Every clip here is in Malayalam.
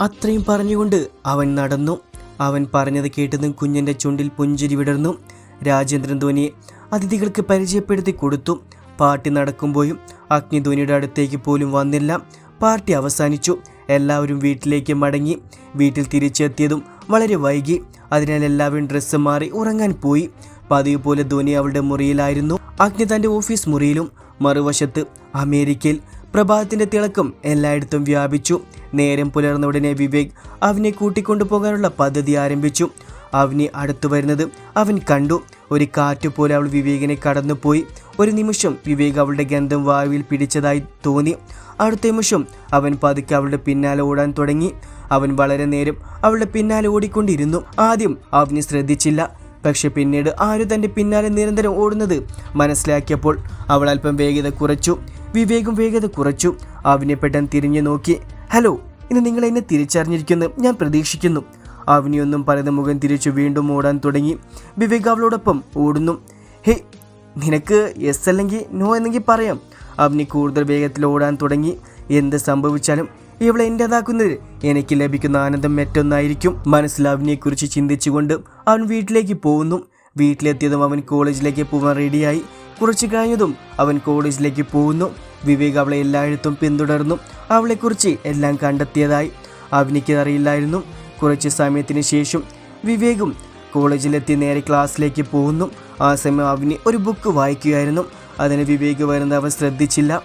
അത്രയും പറഞ്ഞുകൊണ്ട് അവൻ നടന്നു. അവൻ പറഞ്ഞത് കേട്ടതും കുഞ്ഞിന്റെ ചുണ്ടിൽ പുഞ്ചിരി വിടർന്നു. രാജേന്ദ്രൻ ധോനിയെ അതിഥികൾക്ക് പരിചയപ്പെടുത്തി കൊടുത്തു. പാർട്ടി നടക്കുമ്പോഴും അഗ്നിധോനിയുടെ അടുത്തേക്ക് പോലും വന്നില്ല. പാർട്ടി അവസാനിച്ചു. എല്ലാവരും വീട്ടിലേക്ക് മടങ്ങി. വീട്ടിൽ തിരിച്ചെത്തിയതും വളരെ വൈകി. അതിനാൽ എല്ലാവരും ഡ്രസ്സ് മാറി ഉറങ്ങാൻ പോയി. പതിവ് പോലെ ധോനി അവളുടെ മുറിയിലായിരുന്നു. അഗ്നി തന്റെ ഓഫീസ് മുറിയിലും. മറുവശത്ത് അമേരിക്കയിൽ പ്രഭാതത്തിന്റെ തിളക്കം എല്ലായിടത്തും വ്യാപിച്ചു. നേരം പുലർന്ന ഉടനെ വിവേക് അവനെ കൂട്ടിക്കൊണ്ടുപോകാനുള്ള പദ്ധതി ആരംഭിച്ചു. അവനെ അടുത്തു വരുന്നത് അവൻ കണ്ടു. ഒരു കാറ്റ് പോലെ അവൾ വിവേകിനെ കടന്നുപോയി. ഒരു നിമിഷം വിവേക് അവളുടെ ഗന്ധം വായുവിൽ പിടിച്ചതായി തോന്നി. അടുത്ത നിമിഷം അവൻ പതുക്കെ അവളുടെ പിന്നാലെ ഓടാൻ തുടങ്ങി. അവൻ വളരെ നേരം അവളുടെ പിന്നാലെ ഓടിക്കൊണ്ടിരുന്നു. ആദ്യം അവനെ ശ്രദ്ധിച്ചില്ല. പക്ഷെ പിന്നീട് ആരും തന്റെ പിന്നാലെ നിരന്തരം ഓടുന്നത് മനസ്സിലാക്കിയപ്പോൾ അവൾ അല്പം വേഗത കുറച്ചു. വിവേകും വേഗത കുറച്ചു. അവനെ പെട്ടെന്ന് തിരിഞ്ഞു നോക്കി. ഹലോ ഇന്ന് നിങ്ങൾ എന്നെ തിരിച്ചറിഞ്ഞിരിക്കുന്നു. ഞാൻ പ്രതീക്ഷിക്കുന്നു. ആവിനിയൊന്നും പറയുന്ന മുഖം തിരിച്ചു വീണ്ടും ഓടാൻ തുടങ്ങി. വിവേക് അവളോടൊപ്പം ഓടുന്നു. ഹേ നിനക്ക് എസ് അല്ലെങ്കിൽ നോ എന്നെങ്കിൽ പറയാം. അവനി കൂടുതൽ വേഗത്തിൽ ഓടാൻ തുടങ്ങി. എന്ത് സംഭവിച്ചാലും ഇവളെ എന്റെതാക്കുന്നത് എനിക്ക് ലഭിക്കുന്ന ആനന്ദം മറ്റൊന്നായിരിക്കും. മനസ്സിൽ അവനെക്കുറിച്ച് ചിന്തിച്ചുകൊണ്ട് അവൻ വീട്ടിലേക്ക് പോകുന്നു. വീട്ടിലെത്തിയതും അവൻ കോളേജിലേക്ക് പോകാൻ റെഡിയായി കുറച്ച് കഴിഞ്ഞതും അവൻ കോളേജിലേക്ക് പോകുന്നു. വിവേക് അവളെ എല്ലായിടത്തും പിന്തുടർന്നു. അവളെക്കുറിച്ച് എല്ലാം കണ്ടെത്തിയതായി അവനിക്ക് അറിയില്ലായിരുന്നു കുറച്ച് സമയത്തിന് ശേഷം വിവേകും കോളേജിലെത്തി നേരെ ക്ലാസ്സിലേക്ക് പോകുന്നു. ആ സമയം അവന് ഒരു ബുക്ക് വായിക്കുകയായിരുന്നു. അതിന് വിവേക് വരുന്ന അവൻ ശ്രദ്ധിച്ചില്ല.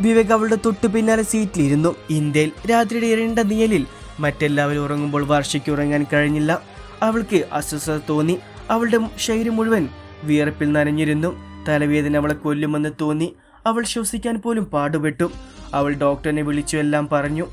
വിവേക് അവളുടെ തൊട്ടു പിന്നാലെ സീറ്റിലിരുന്നു. ഇന്ത്യയിൽ രാത്രിയുടെ ഇരണ്ട നിയലിൽ മറ്റെല്ലാവരും ഉറങ്ങുമ്പോൾ വർഷയ്ക്ക് ഉറങ്ങാൻ കഴിഞ്ഞില്ല. അവൾക്ക് അസ്വസ്ഥത തോന്നി. അവളുടെ ശരീരം മുഴുവൻ വിയർപ്പിൽ നനഞ്ഞിരുന്നു. തലവേദന അവളെ കൊല്ലുമെന്ന് തോന്നി അവൾ ശ്വസിക്കാൻ പോലും പാടുപെട്ടു. അവൾ ഡോക്ടറിനെ വിളിച്ചു എല്ലാം പറഞ്ഞു.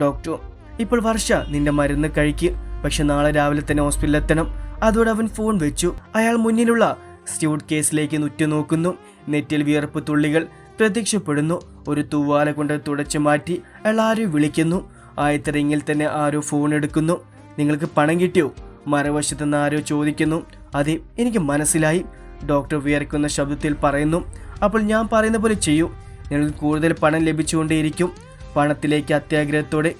ഡോക്ടർ ഇപ്പോൾ വർഷ നിന്റെ മരുന്ന് കഴിക്ക്. പക്ഷെ നാളെ രാവിലെ തന്നെ ഹോസ്പിറ്റലിൽ എത്തണം അതോടെ അവൻ ഫോൺ വെച്ചു. അയാൾ മുന്നിലുള്ള സ്റ്റ്യൂട്ട് കേസിലേക്ക് നുറ്റുനോക്കുന്നു നെറ്റിൽ വിയർപ്പ് തുള്ളികൾ പ്രത്യക്ഷപ്പെടുന്നു. ഒരു തൂവാല കൊണ്ട് തുടച്ചു മാറ്റി അയാൾ ആരോ വിളിക്കുന്നു. ആയത്തിറങ്ങിൽ തന്നെ ആരോ ഫോൺ എടുക്കുന്നു. നിങ്ങൾക്ക് പണം കിട്ടിയോ? മറുവശത്ത് നിന്ന് ആരോ ചോദിക്കുന്നു. അതെ എനിക്ക് മനസ്സിലായി. ഡോക്ടർ വിയർക്കുന്ന ശബ്ദത്തിൽ പറയുന്നു അപ്പോൾ ഞാൻ പറയുന്ന പോലെ ചെയ്യൂ. നിങ്ങൾക്ക് കൂടുതൽ പണം ലഭിച്ചുകൊണ്ടേയിരിക്കും പണത്തിലേക്ക് അത്യാഗ്രഹത്തോടെ.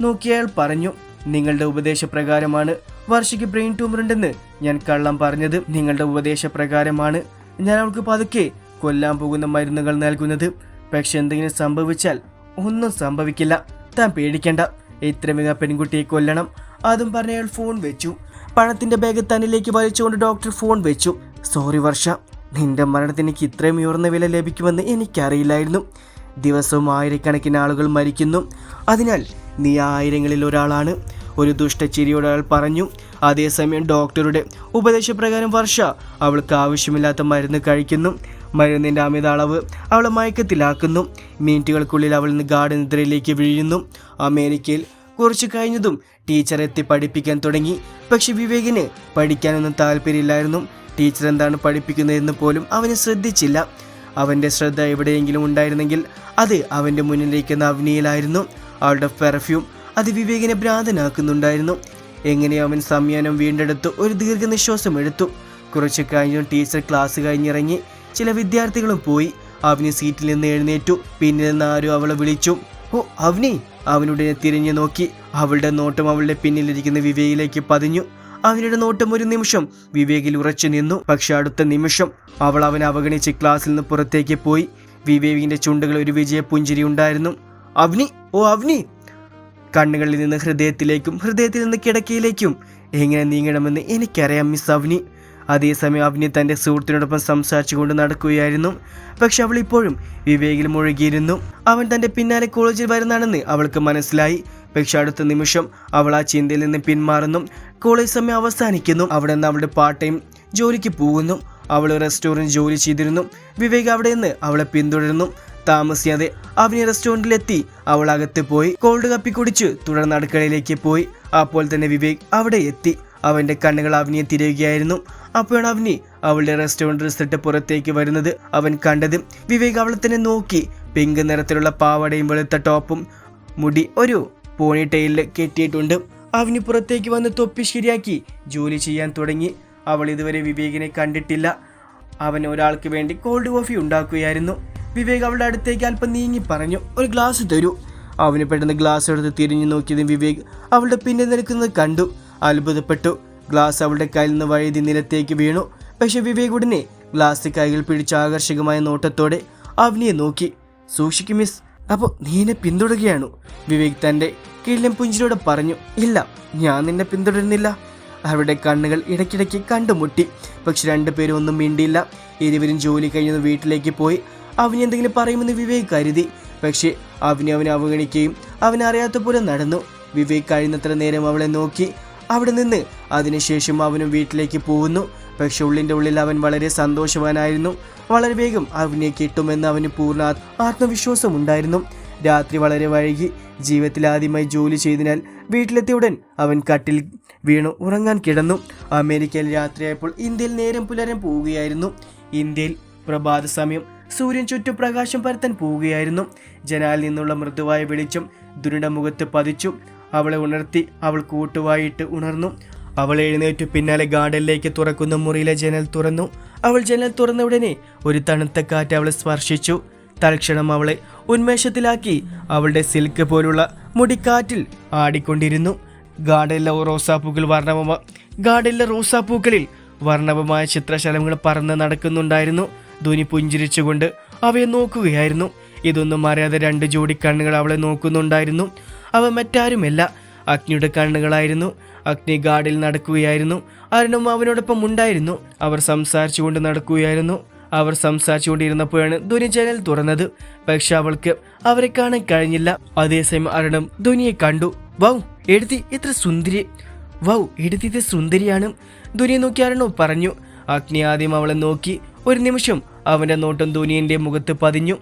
നോക്കിയയാൾ പറഞ്ഞു നിങ്ങളുടെ ഉപദേശപ്രകാരമാണ്. വർഷയ്ക്ക് ബ്രെയിൻ ട്യൂമർ ഉണ്ടെന്ന് ഞാൻ കള്ളം പറഞ്ഞത് നിങ്ങളുടെ ഉപദേശപ്രകാരമാണ്. ഞാൻ അവൾക്ക് പതുക്കെ കൊല്ലാൻ പോകുന്ന മരുന്നുകൾ നൽകുന്നത്. പക്ഷെ എന്തെങ്കിലും സംഭവിച്ചാൽ ഒന്നും സംഭവിക്കില്ല. താൻ പേടിക്കേണ്ട. ഇത്ര മിക പെൺകുട്ടിയെ കൊല്ലണം. അതും പറഞ്ഞയാൾ ഫോൺ വെച്ചു. പണത്തിന്റെ ബാഗ് തന്നിലേക്ക് വലിച്ചുകൊണ്ട് ഡോക്ടർ ഫോൺ വെച്ചു. സോറി വർഷ നിന്റെ മരണത്തിന് എനിക്ക് ഇത്രയും ഉയർന്ന വില ലഭിക്കുമെന്ന് എനിക്കറിയില്ലായിരുന്നു. ദിവസവും ആയിരക്കണക്കിന് ആളുകൾ മരിക്കുന്നു. അതിനാൽ നീ ആയിരങ്ങളിൽ ഒരാളാണ്. ഒരു ദുഷ്ടച്ചിരിയോട് അയാൾ പറഞ്ഞു അതേസമയം ഡോക്ടറുടെ ഉപദേശപ്രകാരം വർഷ അവൾക്ക് ആവശ്യമില്ലാത്ത മരുന്ന് കഴിക്കുന്നു. മരുന്നിന്റെ അമിത അളവ് അവളെ മയക്കത്തിലാക്കുന്നു. മിനിറ്റുകൾക്കുള്ളിൽ അവൾ നിദ്രയിലേക്ക് വീഴുന്നു. അമേരിക്കയിൽ കുറച്ചു കഴിഞ്ഞതും ടീച്ചർ എത്തി പഠിപ്പിക്കാൻ തുടങ്ങി. പക്ഷെ വിവേകിന് പഠിക്കാനൊന്നും താല്പര്യമില്ലായിരുന്നു. ടീച്ചർ എന്താണ് പഠിപ്പിക്കുന്നതെന്ന് പോലും അവന് ശ്രദ്ധിച്ചില്ല. അവന്റെ ശ്രദ്ധ എവിടെയെങ്കിലും ഉണ്ടായിരുന്നെങ്കിൽ അത് അവന്റെ മുന്നിലിരിക്കുന്ന അവനിയിലായിരുന്നു അവളുടെ പെർഫ്യൂം അത് വിവേകിനെ ഭ്രാന്തനാക്കുന്നുണ്ടായിരുന്നു. എങ്ങനെ അവൻ സംയാനം വീണ്ടെടുത്ത് ഒരു ദീർഘനിശ്വാസം എടുത്തു. കുറച്ച് കഴിഞ്ഞു ടീച്ചർ ക്ലാസ് കഴിഞ്ഞിറങ്ങി. ചില വിദ്യാർത്ഥികളും പോയി. അവന് സീറ്റിൽ നിന്ന് എഴുന്നേറ്റു. പിന്നിൽ നിന്ന് ആരും അവളെ വിളിച്ചു. ഓ അവനി അവനുടനെ തിരിഞ്ഞു നോക്കി. അവളുടെ നോട്ടം അവളുടെ പിന്നിലിരിക്കുന്ന വിവേകിലേക്ക് പതിഞ്ഞു. അവനുടെ നോട്ടം ഒരു നിമിഷം. വിവേകിൽ ഉറച്ചു നിന്നു. പക്ഷെ അടുത്ത നിമിഷം അവൾ അവനെ അവഗണിച്ച് ക്ലാസ്സിൽ നിന്ന് പുറത്തേക്ക് പോയി. വിവേകിന്റെ ചുണ്ടുകൾ ഒരു വിജയ പുഞ്ചിരി ഉണ്ടായിരുന്നു. അവനി ഓ അവനി! കണ്ണുകളിൽ നിന്ന് ഹൃദയത്തിലേക്കും ഹൃദയത്തിൽ നിന്ന് കിടക്കയിലേക്കും എങ്ങനെ നീങ്ങണമെന്ന് എനിക്കറിയാം മിസ് അവനി. അതേസമയം അവനി തന്റെ സുഹൃത്തിനോടൊപ്പം സംസാരിച്ചുകൊണ്ട് നടക്കുകയായിരുന്നു. പക്ഷെ അവൾ ഇപ്പോഴും വിവേകിൽ മുഴുകിയിരുന്നു. അവൻ തന്റെ പിന്നാലെ കോളേജിൽ വരുന്നാണെന്ന് അവൾക്ക് മനസ്സിലായി. പക്ഷെ അടുത്ത നിമിഷം അവൾ ആ ചിന്തയിൽ നിന്ന് പിന്മാറുന്നു. കോളേജ് സമയം അവസാനിക്കുന്നു. അവിടെ നിന്ന് അവളുടെ പാർട്ട് ടൈം ജോലിക്ക് പോകുന്നു. അവൾ റെസ്റ്റോറന്റ് ജോലി ചെയ്തിരുന്നു. വിവേക് അവിടെ നിന്ന് അവളെ പിന്തുടരുന്നു. താമസിയാതെ അവനെ റെസ്റ്റോറന്റിലെത്തി. അവൾ അകത്ത് പോയി. കോൾഡ് കപ്പി കുടിച്ച് തുടർന്ന് അടുക്കളയിലേക്ക് പോയി. അപ്പോൾ തന്നെ വിവേക് അവിടെ എത്തി. അവന്റെ കണ്ണുകൾ അവനിയെ തിരയുകയായിരുന്നു. അപ്പോഴാണ് അവനി അവളുടെ റെസ്റ്റോറന്റ് റിസൾട്ട് പുറത്തേക്ക് വരുന്നത്. അവൻ കണ്ടത് വിവേക് അവളെ തന്നെ നോക്കി. പിങ്ക് നിറത്തിലുള്ള പാവടയും വെളുത്ത ടോപ്പും മുടി ഒരു പോണി ടൈലിൽ കെട്ടിയിട്ടുണ്ട്. അവന് പുറത്തേക്ക് വന്ന് തൊപ്പി ശരിയാക്കി. ജോലി ചെയ്യാൻ തുടങ്ങി. അവൾ ഇതുവരെ വിവേകിനെ കണ്ടിട്ടില്ല. അവൻ ഒരാൾക്ക് വേണ്ടി കോൾഡ് കോഫി ഉണ്ടാക്കുകയായിരുന്നു. വിവേക് അവളുടെ അടുത്തേക്ക് അല്പം നീങ്ങി പറഞ്ഞു ഒരു ഗ്ലാസ് തരൂ. അവന് പെട്ടെന്ന് ഗ്ലാസ് എടുത്ത് തിരിഞ്ഞു നോക്കിയതും വിവേക് അവളുടെ പിന്നെ നിൽക്കുന്നത് കണ്ടു. അത്ഭുതപ്പെട്ടു. ഗ്ലാസ് അവളുടെ കയ്യിൽ നിന്ന് വഴുതി നിലത്തേക്ക് വീണു. പക്ഷെ വിവേക് ഉടനെ ഗ്ലാസ് കൈകൾ പിടിച്ച ആകർഷകമായ നോട്ടത്തോടെ അവനിയെ നോക്കി. സൂക്ഷിക്കും മിസ്. അപ്പോൾ നീ എന്നെ പിന്തുടരുകയാണോ? വിവേക് തന്റെ കിഴിലം പുഞ്ചിരിയോടെ പറഞ്ഞു. ഇല്ല ഞാൻ നിന്നെ പിന്തുടരുന്നില്ല. അവരുടെ കണ്ണുകൾ ഇടയ്ക്കിടയ്ക്ക് കണ്ടുമുട്ടി. പക്ഷെ രണ്ടുപേരും ഒന്നും മിണ്ടിയില്ല. ഇരുവരും ജോലി കഴിഞ്ഞ് വീട്ടിലേക്ക് പോയി. അവന് എന്തെങ്കിലും പറയുമെന്ന് വിവേക് കരുതി. പക്ഷേ അവനെ അവനെ അവഗണിക്കുകയും അവനറിയാത്ത പോലെ നടന്നു. വിവേക് കഴിയുന്നത്ര നേരം അവളെ നോക്കി. അവിടെ നിന്ന് അതിനുശേഷം അവനും വീട്ടിലേക്ക് പോകുന്നു. പക്ഷെ ഉള്ളിന്റെ ഉള്ളിൽ അവൻ വളരെ സന്തോഷവാനായിരുന്നു. വളരെ വേഗം അവനെ കിട്ടുമെന്ന് അവന് പൂർണ ആത്മവിശ്വാസം ഉണ്ടായിരുന്നു. രാത്രി വളരെ വൈകി. ജീവിതത്തിൽ ആദ്യമായി ജോലി ചെയ്തതിനാൽ വീട്ടിലെത്തിയ ഉടൻ അവൻ കട്ടിൽ വീണു. ഉറങ്ങാൻ കിടന്നു. അമേരിക്കയിൽ രാത്രിയായപ്പോൾ ഇന്ത്യയിൽ നേരം പുലരാൻ പോവുകയായിരുന്നു. ഇന്ത്യയിൽ പ്രഭാത സമയം. സൂര്യൻ ചുറ്റും പ്രകാശം പരത്താൻ പോവുകയായിരുന്നു. ജനാലിൽ നിന്നുള്ള മൃദുവായ വെളിച്ചം ദുരിടമുഖത്ത് പതിച്ചു. അവളെ ഉണർത്തി അവൾ കൂട്ടുവായിട്ട് ഉണർന്നു. അവൾ എഴുന്നേറ്റു പിന്നാലെ ഗാർഡനിലേക്ക് തുറക്കുന്ന മുറിയിലെ ജനൽ തുറന്നു. അവൾ ജനൽ തുറന്ന ഉടനെ ഒരു തണുത്ത കാറ്റ് അവളെ സ്പർശിച്ചു. തൽക്ഷണം അവളെ ഉന്മേഷത്തിലാക്കി അവളുടെ സിൽക്ക് പോലുള്ള മുടിക്കാറ്റിൽ ആടിക്കൊണ്ടിരുന്നു. ഗാർഡനിലെ റോസാപ്പൂക്കൾ വർണവ ഗാർഡനിലെ റോസാപ്പൂക്കളിൽ വർണവമായ ചിത്രശലങ്ങൾ പറന്ന് നടക്കുന്നുണ്ടായിരുന്നു. ധോനി പുഞ്ചിരിച്ചുകൊണ്ട് അവയെ നോക്കുകയായിരുന്നു. ഇതൊന്നും അറിയാതെ രണ്ട് ജോഡി കണ്ണുകൾ അവളെ നോക്കുന്നുണ്ടായിരുന്നു. അവ മറ്റാരുമല്ല അഗ്നിയുടെ കണ്ണുകളായിരുന്നു. അഗ്നി ഗാർഡിൽ നടക്കുകയായിരുന്നു. അരുണും അവനോടൊപ്പം ഉണ്ടായിരുന്നു. അവർ സംസാരിച്ചുകൊണ്ട് നടക്കുകയായിരുന്നു. അവർ സംസാരിച്ചുകൊണ്ടിരുന്നപ്പോഴാണ് ധുനി ജനൽ തുറന്നത്. പക്ഷെ അവൾക്ക് അവരെ കാണാൻ കഴിഞ്ഞില്ല. അതേസമയം അരുണും ധുനിയെ കണ്ടു. വൗ എഴുതി ഇത്ര സുന്ദരി വൗ എഴുതി ഇത് സുന്ദരിയാണ് ധുനിയെ നോക്കി അരുണു പറഞ്ഞു. അഗ്നി ആദ്യം അവളെ നോക്കി. ഒരു നിമിഷം അവന്റെ നോട്ടം ധുനിയന്റെ മുഖത്ത് പതിഞ്ഞു.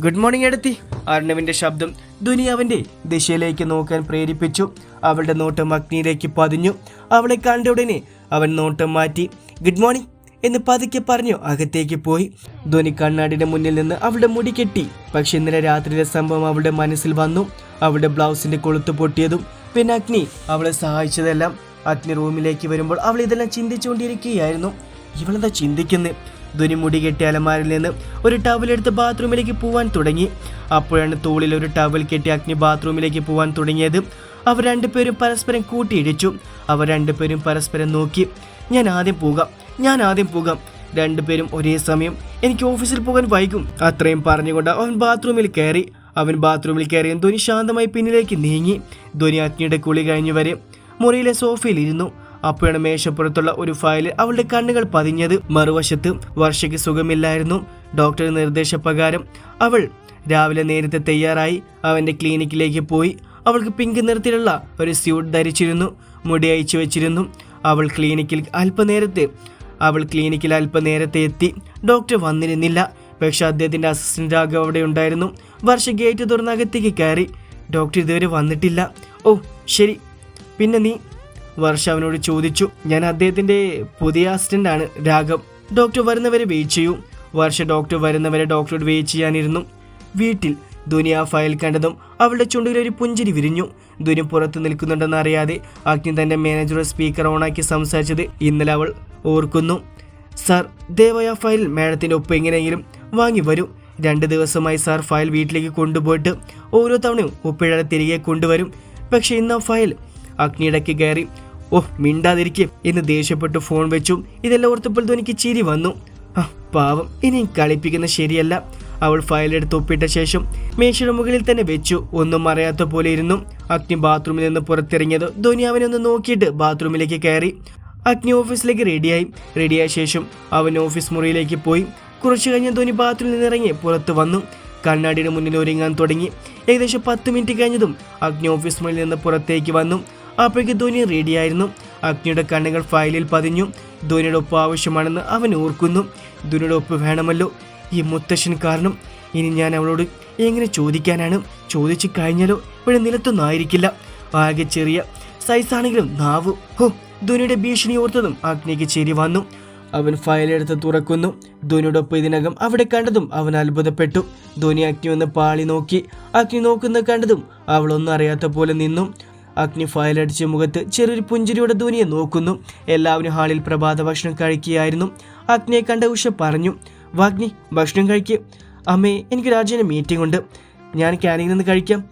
ഗുഡ് മോർണിംഗ് എടുത്തി. അർണവിന്റെ ശബ്ദം ദുനിയാവിന്റെ ദിശയിലേക്ക് നോക്കാൻ പ്രേരിപ്പിച്ചു. അവളുടെ നോട്ടം അഗ്നിയിലേക്ക് പതിഞ്ഞു. അവളെ കണ്ട ഉടനെ അവൻ നോട്ടം മാറ്റി. ഗുഡ് മോർണിംഗ് എന്ന് പതുക്കെ പറഞ്ഞു അകത്തേക്ക് പോയി. ധോനി കണ്ണാടിയുടെ മുന്നിൽ നിന്ന് അവളുടെ മുടി കെട്ടി. പക്ഷെ ഇന്നലെ രാത്രിയിലെ സംഭവം അവളുടെ മനസ്സിൽ വന്നു. അവളുടെ ബ്ലൗസിന്റെ കൊളുത്ത് പൊട്ടിയതും പിന്നെ അഗ്നി അവളെ സഹായിച്ചതെല്ലാം. അഗ്നി റൂമിലേക്ക് വരുമ്പോൾ അവൾ ഇതെല്ലാം ചിന്തിച്ചുകൊണ്ടിരിക്കുകയായിരുന്നു. ഇവളെന്താ ചിന്തിക്കുന്നത് ധ്വനി മുടി കെട്ടിയ അലമാരിൽ നിന്ന് ഒരു ടവൽ എടുത്ത് ബാത്റൂമിലേക്ക് പോവാൻ തുടങ്ങി. അപ്പോഴാണ് തോളിൽ ഒരു ടവൽ കെട്ടി അഗ്നി ബാത്റൂമിലേക്ക് പോവാൻ തുടങ്ങിയത്. അവർ രണ്ടുപേരും പരസ്പരം കൂട്ടിയിടിച്ചു. അവർ രണ്ടുപേരും പരസ്പരം നോക്കി. ഞാൻ ആദ്യം പോകാം. ഞാൻ ആദ്യം പോകാം. രണ്ടുപേരും ഒരേ സമയം എനിക്ക് ഓഫീസിൽ പോകാൻ വൈകും. അത്രയും പറഞ്ഞുകൊണ്ട് അവൻ ബാത്റൂമിൽ കയറി. അവൻ ബാത്റൂമിൽ കയറിയും ധ്വനി ശാന്തമായി പിന്നിലേക്ക് നീങ്ങി. ധ്വനി അഗ്നിയുടെ കുളി കഴിഞ്ഞു വരെ മുറിയിലെ സോഫയിൽ ഇരുന്നു. അപ്പോഴാണ് മേശപ്പുറത്തുള്ള ഒരു ഫയലിൽ അവളുടെ കണ്ണുകൾ പതിഞ്ഞത്. മറുവശത്ത് വർഷയ്ക്ക് സുഖമില്ലായിരുന്നു. ഡോക്ടറുടെ നിർദ്ദേശപ്രകാരം അവൾ രാവിലെ നേരത്തെ തയ്യാറായി അവന്റെ ക്ലിനിക്കിലേക്ക് പോയി. അവൾക്ക് പിങ്ക് നിറത്തിലുള്ള ഒരു സ്യൂട്ട് ധരിച്ചിരുന്നു. മുടി അയച്ചു വെച്ചിരുന്നു. അവൾ ക്ലിനിക്കിൽ അല്പനേരത്തെ അവൾ ക്ലിനിക്കിൽ അല്പനേരത്തെ എത്തി. ഡോക്ടർ വന്നിരുന്നില്ല. പക്ഷെ അദ്ദേഹത്തിന്റെ അസിസ്റ്റന്റ് രാഘവ് അവിടെ ഉണ്ടായിരുന്നു. വർഷ ഗേറ്റ് തുറന്ന് അകത്തേക്ക് കയറി. ഡോക്ടർ ഇതുവരെ വന്നിട്ടില്ല. ഓ ശരി. പിന്നെ നീ? വർഷ അവനോട് ചോദിച്ചു ഞാൻ അദ്ദേഹത്തിന്റെ പുതിയ അസിസ്റ്റന്റ് ആണ് രാഘവ്. ഡോക്ടർ വരുന്നവരെ വെയിറ്റ് ചെയ്യൂ. വർഷ ഡോക്ടർ വരുന്നവരെ ഡോക്ടറോട് വെയിറ്റ് ചെയ്യാനിരുന്നു. വീട്ടിൽ ആ ഫയൽ കണ്ടതും അവളുടെ ചുണ്ടിൽ ഒരു പുഞ്ചിരി വിരിഞ്ഞു. ധുനി പുറത്ത് നിൽക്കുന്നുണ്ടെന്ന് അറിയാതെ അഗ്നി തന്റെ മാനേജറുടെ സ്പീക്കർ ഓണാക്കി സംസാരിച്ചത് ഇന്നലെ അവൾ ഓർക്കുന്നു. സാർ ദയവായി ആ ഫയൽ മാഡത്തിന്റെ ഒപ്പ് എങ്ങനെയെങ്കിലും വാങ്ങി വരും. രണ്ട് ദിവസമായി സാർ ഫയൽ വീട്ടിലേക്ക് കൊണ്ടുപോയിട്ട് ഓരോ തവണയും ഒപ്പിഴ തിരികെ കൊണ്ടുവരും. പക്ഷേ ഇന്ന് ആ ഫയൽ അഗ്നിയിടയ്ക്ക് കയറി ഓ മിണ്ടാതിരിക്കും എന്ന് ദേഷ്യപ്പെട്ട് ഫോൺ വെച്ചു ഇതെല്ലാം ഓർത്തപ്പോൾ ധോനിക്ക് ചിരി വന്നു. പാവം ഇനിയും കളിപ്പിക്കുന്ന ശരിയല്ല. അവൾ ഫയലെടുത്ത് ഒപ്പിട്ട ശേഷം മേശയുടെ മുകളിൽ തന്നെ വെച്ചു. ഒന്നും അറിയാത്ത പോലെ ഇരുന്നു. അഗ്നി ബാത്റൂമിൽ നിന്ന് പുറത്തിറങ്ങിയത് ധോനി അവനെ ഒന്ന് നോക്കിയിട്ട് ബാത്റൂമിലേക്ക് കയറി. അഗ്നി ഓഫീസിലേക്ക് റെഡിയായി റെഡിയായ ശേഷം അവൻ ഓഫീസ് മുറിയിലേക്ക് പോയി. കുറച്ചു കഴിഞ്ഞ് ധോനി ബാത്റൂമിൽ നിന്ന് ഇറങ്ങി പുറത്ത് വന്നു. കണ്ണാടിയുടെ മുന്നിൽ ഒരുങ്ങാൻ തുടങ്ങി. ഏകദേശം പത്ത് മിനിറ്റ് കഴിഞ്ഞതും അഗ്നി ഓഫീസ് മുറിയിൽ നിന്ന് പുറത്തേക്ക് വന്നു. അപ്പോഴേക്ക് ധോനി റെഡിയായിരുന്നു. അഗ്നിയുടെ കണ്ണുകൾ ഫയലിൽ പതിഞ്ഞു. ധോനിയുടെ ഒപ്പ് ആവശ്യമാണെന്ന് അവൻ ഓർക്കുന്നു. ധോനിയുടെ ഒപ്പ് വേണമല്ലോ. ഈ മുത്തശ്ശൻ കാരണം. ഇനി ഞാൻ അവളോട് എങ്ങനെ ചോദിക്കാനാണ്? ചോദിച്ചു കഴിഞ്ഞാലോ? ഇവിടെ നിലത്തൊന്നായിരിക്കില്ല ആകെ ചെറിയ സൈസാണെങ്കിലും നാവ്. ഹോ ധോനിയുടെ ഭീഷണി ഓർത്തതും അഗ്നിക്ക് ചേരി വന്നു. അവൻ ഫയലെടുത്ത് തുറക്കുന്നു. ധോനിയോടൊപ്പം ഇതിനകം അവിടെ കണ്ടതും അവൻ അത്ഭുതപ്പെട്ടു. ധോനി അഗ്നി ഒന്ന് പാളി നോക്കി. അഗ്നി നോക്കുന്ന കണ്ടതും അവളൊന്നും അറിയാത്ത പോലെ നിന്നു. അഗ്നി ഫയലടിച്ച മുഖത്ത് ചെറിയൊരു പുഞ്ചിരിയുടെ ധോനിയെ നോക്കുന്നു. എല്ലാവരും ഹാളിൽ പ്രഭാത ഭക്ഷണം കഴിക്കുകയായിരുന്നു. അഗ്നിയെ കണ്ട ഉഷ പറഞ്ഞു വാഗ്നി ഭക്ഷണം കഴിക്കുക അമ്മേ എനിക്ക് രാജുവിന് മീറ്റിംഗ് ഉണ്ട്. ഞാൻ ക്യാനിൽ നിന്ന് കഴിക്കാം.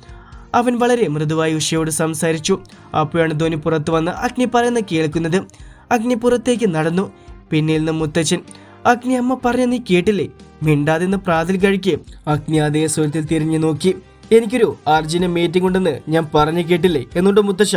അവൻ വളരെ മൃദുവായി ഉഷയോട് സംസാരിച്ചു. അപ്പോഴാണ് ധോനി പുറത്തു വന്ന് അഗ്നി പറയുന്ന കേൾക്കുന്നത്. അഗ്നി പുറത്തേക്ക് നടന്നു. പിന്നിൽ നിന്ന് മുത്തച്ഛൻ അഗ്നി അമ്മ പറഞ്ഞ നീ കേട്ടില്ലേ? മിണ്ടാതെ നിന്ന് പ്രാതിൽ കഴിക്കേ. അഗ്നി അതേ സ്വരത്തിൽ തിരിഞ്ഞു നോക്കി. എനിക്കൊരു അർജുന മീറ്റിംഗ് ഉണ്ടെന്ന് ഞാൻ പറഞ്ഞു കേട്ടില്ലേ? എന്നുണ്ട് മുത്തശ്ശ.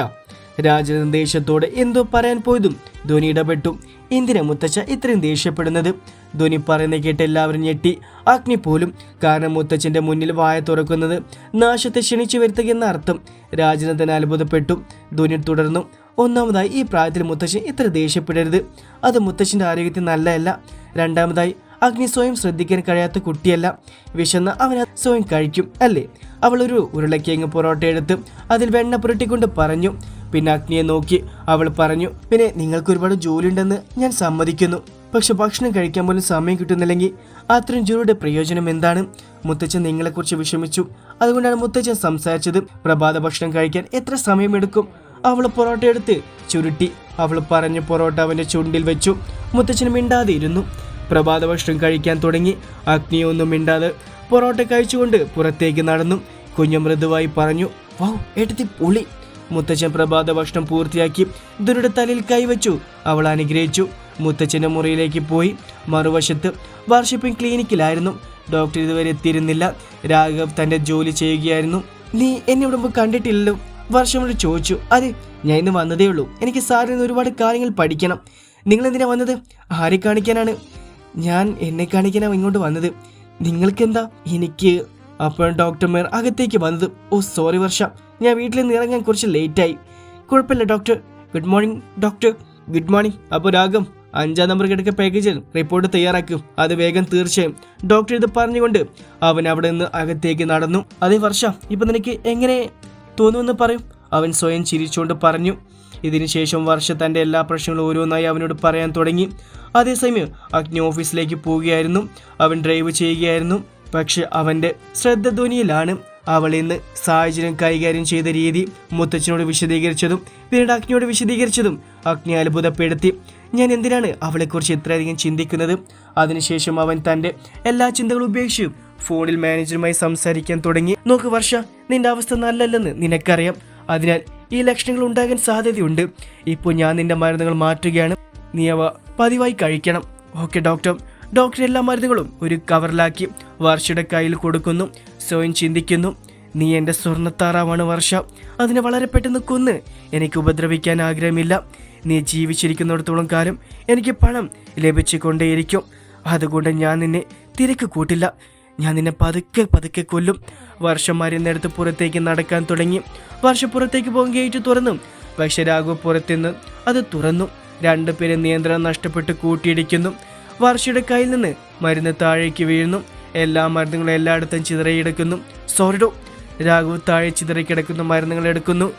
രാജൻ ദേഷ്യത്തോടെ എന്തോ പറയാൻ പോയതും ധോനി ഇടപെട്ടു. എന്തിനാ മുത്തച്ഛ ഇത്രയും ദേഷ്യപ്പെടുന്നത്? ധോനി പറയുന്ന കേട്ട് എല്ലാവരും ഞെട്ടി. അഗ്നി പോലും. കാരണം മുത്തച്ഛന്റെ മുന്നിൽ വായ തുറക്കുന്നത് നാശത്തെ ക്ഷണിച്ചു വരുത്തുക എന്ന അർത്ഥം. രാജനന്ദൻ അത്ഭുതപ്പെട്ടു. ധോനി തുടർന്നു. ഒന്നാമതായി ഈ പ്രായത്തിൽ മുത്തച്ഛൻ ഇത്ര ദേഷ്യപ്പെടരുത്. അത് മുത്തശ്ശന്റെ ആരോഗ്യത്തിന് നല്ലതല്ല. രണ്ടാമതായി അഗ്നി സ്വയം ശ്രദ്ധിക്കാൻ കഴിയാത്ത കുട്ടിയല്ല. വിശന്ന് അത് സ്വയം കഴിക്കും അല്ലേ? അവൾ ഒരു ഉരുളക്കിഴങ്ങ് പൊറോട്ട എടുത്ത് അതിൽ വെണ്ണ പുരട്ടിക്കൊണ്ട് പറഞ്ഞു. പിന്നെ അഗ്നിയെ നോക്കി അവൾ പറഞ്ഞു പിന്നെ നിങ്ങൾക്ക് ഒരുപാട് ജോലി ഉണ്ടെന്ന് ഞാൻ സമ്മതിക്കുന്നു. പക്ഷെ ഭക്ഷണം കഴിക്കാൻ പോലും സമയം കിട്ടുന്നില്ലെങ്കിൽ അത്രയും ജോലിയുടെ പ്രയോജനം എന്താണ്? മുത്തച്ഛൻ നിങ്ങളെക്കുറിച്ച് വിഷമിച്ചു. അതുകൊണ്ടാണ് മുത്തച്ഛൻ സംസാരിച്ചത്. പ്രഭാത ഭക്ഷണം കഴിക്കാൻ എത്ര സമയമെടുക്കും? അവൾ പൊറോട്ട എടുത്ത് ചുരുട്ടി. അവൾ പറഞ്ഞ പൊറോട്ട അവന്റെ ചുണ്ടിൽ വെച്ചു. മുത്തച്ഛൻ മിണ്ടാതെ ഇരുന്നു. പ്രഭാത ഭക്ഷണം കഴിക്കാൻ തുടങ്ങി. അഗ്നിയൊന്നും മിണ്ടാതെ പൊറോട്ട കഴിച്ചുകൊണ്ട് പുറത്തേക്ക് നടന്നു കുഞ്ഞു മൃദുവായി പറഞ്ഞു വൗ എടുത്തി പുളി. മുത്തച്ഛൻ പ്രഭാത ഭക്ഷണം പൂർത്തിയാക്കി ദുരുടെ തലയിൽ കൈവച്ചു. അവൾ അനുഗ്രഹിച്ചു. മുത്തച്ഛന്റെ മുറിയിലേക്ക് പോയി. മറുവശത്ത് വാർഷിപ്പിംഗ് ക്ലിനിക്കിലായിരുന്നു. ഡോക്ടർ ഇതുവരെ എത്തിയിരുന്നില്ല. രാഘവ് തന്റെ ജോലി ചെയ്യുകയായിരുന്നു. നീ എന്നെ ഇവിടെ മുമ്പ് കണ്ടിട്ടില്ലല്ലോ? വർഷമോട് ചോദിച്ചു. അതെ ഞാൻ ഇന്ന് വന്നതേ ഉള്ളൂ. എനിക്ക് സാറിൽ നിന്ന് ഒരുപാട് കാര്യങ്ങൾ പഠിക്കണം. നിങ്ങൾ എന്തിനാ വന്നത്? ആരെ കാണിക്കാനാണ്? ഞാൻ എന്നെ കാണിക്കാനാണ് ഇങ്ങോട്ട് വന്നത്. നിങ്ങൾക്കെന്താ? എനിക്ക് അപ്പോൾ ഡോക്ടർമാർ അകത്തേക്ക് വന്നത്. Oh sorry Varsha. ഞാൻ വീട്ടിൽ നിന്ന് ഇറങ്ങാൻ കുറച്ച് ലേറ്റായി കുഴപ്പമില്ല doctor good morning doctor good morning അപ്പോൾ രാഗം അഞ്ചാം നമ്പർ കിടക്ക പാക്കേജിൽ റിപ്പോർട്ട് തയ്യാറാക്കും. അത് വേഗം തീർച്ചയായും. ഡോക്ടർ ഇത് പറഞ്ഞുകൊണ്ട് അവൻ അവിടെ നിന്ന് അകത്തേക്ക് നടന്നു. അതേ വർഷ ഇപ്പൊ നിനക്ക് എങ്ങനെ തോന്നുമെന്ന് പറയും. അവൻ സ്വയം ചിരിച്ചുകൊണ്ട് പറഞ്ഞു. ഇതിനുശേഷം വർഷ തന്റെ എല്ലാ പ്രശ്നങ്ങളും ഓരോന്നായി അവനോട് പറയാൻ തുടങ്ങി. അതേസമയം അഗ്നി ഓഫീസിലേക്ക് പോവുകയായിരുന്നു. അവൻ ഡ്രൈവ് ചെയ്യുകയായിരുന്നു. പക്ഷെ അവന്റെ ശ്രദ്ധ ധ്വനിയിലാണ് അവൾ ഇന്ന് സാഹചര്യം കൈകാര്യം ചെയ്ത രീതി. മുത്തച്ഛനോട് വിശദീകരിച്ചതും പിന്നീട് അഗ്നിയോട് വിശദീകരിച്ചതും അഗ്നി അത്ഭുതപ്പെടുത്തി. ഞാൻ എന്തിനാണ് അവളെക്കുറിച്ച് ഇത്രയധികം ചിന്തിക്കുന്നത്? അതിനുശേഷം അവൻ തന്റെ എല്ലാ ചിന്തകളും ഉപേക്ഷിച്ചു. ഫോണിൽ മാനേജറുമായി സംസാരിക്കാൻ തുടങ്ങി. നോക്ക് വർഷ നിന്റെ അവസ്ഥ നല്ലല്ലെന്ന് നിനക്കറിയാം. അതിനാൽ ഈ ലക്ഷണങ്ങൾ ഉണ്ടാകാൻ സാധ്യതയുണ്ട്. ഇപ്പോൾ ഞാൻ നിന്റെ മരുന്നുകൾ മാറ്റുകയാണ്. നീ അവ പതിവായി കഴിക്കണം. Okay doctor. ഡോക്ടർ എല്ലാ മരുന്നുകളും ഒരു കവറിലാക്കി വർഷയുടെ കയ്യിൽ കൊടുക്കുന്നു. സ്വയം ചിന്തിക്കുന്നു. നീ എന്റെ സ്വർണത്താറാവാണ് വർഷ. അതിനെ വളരെ പെട്ടെന്ന് കൊന്ന് എനിക്ക് ഉപദ്രവിക്കാൻ ആഗ്രഹമില്ല. നീ ജീവിച്ചിരിക്കുന്നിടത്തോളം കാലം എനിക്ക് പണം ലഭിച്ചുകൊണ്ടേയിരിക്കും. അതുകൊണ്ട് ഞാൻ നിന്നെ തിരക്ക് കൂട്ടില്ല. ഞാൻ നിന്നെ പതുക്കെ പതുക്കെ കൊല്ലും. വർഷം മരുന്നെടുത്ത് പുറത്തേക്ക് നടക്കാൻ തുടങ്ങി. വർഷം പുറത്തേക്ക് പോകും ഗേറ്റ് തുറന്നു. പക്ഷെ രാഘു പുറത്തുനിന്ന് അത് തുറന്നു. രണ്ടുപേരും നിയന്ത്രണം നഷ്ടപ്പെട്ട് കൂട്ടിയിടിക്കുന്നു. വർഷയുടെ കയ്യിൽ നിന്ന് മരുന്ന് താഴേക്ക് വീഴുന്നു. എല്ലാ മരുന്നുകളും എല്ലായിടത്തും ചിതറിയെടുക്കുന്നു സോറിഡോ രാഘവ് താഴെ ചിതറിക്കിടക്കുന്ന മരുന്നുകൾ എടുക്കുന്നു.